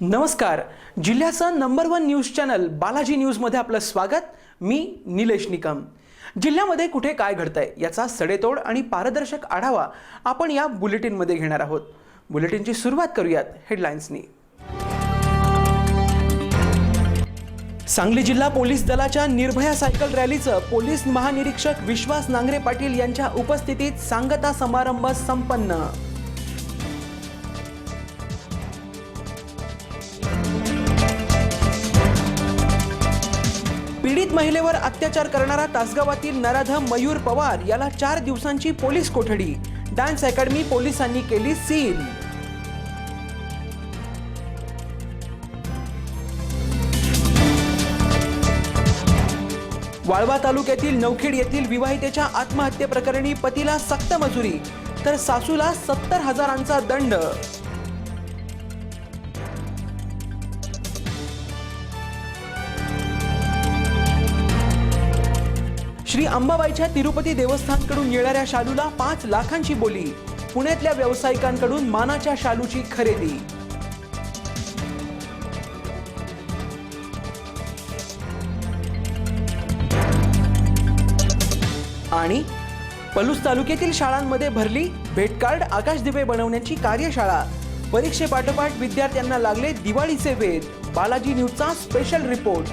नमस्कार. जिल्ह्याचं number one news channel Balaji न्यूजमध्ये आपलं स्वागत. मी निलेश निकम. जिल्ह्यामध्ये कुठे काय घडतंय याचा सडेतोड आणि पारदर्शक आढावा आपण या बुलेटिनमध्ये घेणार आहोत. बुलेटिनची सुरुवात करूयात हेडलाईन्सनी सांगली जिल्हा पोलीस दलाच्या निर्भया सायकल रॅलीचं पोलीस महानिरीक्षक विश्वास नांगरे पाटील यांच्या उपस्थितीत सांगता समारंभ संपन्न. पीडित महिलेवर अत्याचार करणारा तासगावातील नराधम मयूर पवार याला चार दिवसांची पोलीस कोठडी. डान्स अकॅडमी पोलिसांनी केली सील. वाळवा तालुक्यातील नवखेड येथील विवाहितेच्या आत्महत्येप्रकरणी पतीला सक्त मजुरी तर सासूला सत्तर हजारांचा दंड. श्री अंबाबाईच्या तिरुपती देवस्थानकडून येणाऱ्या शालूला पाच लाखांची बोली. पुण्यातल्या व्यावसायिकांकडून मानाच्या शालूची खरेदी. आणि पलूस तालुक्यातील शाळांमध्ये भरली भेटकार्ड आकाश दिवे बनवण्याची कार्यशाळा. परीक्षेपाठोपाठ विद्यार्थ्यांना लागले दिवाळीचे वेध. Balaji न्यूजचा special report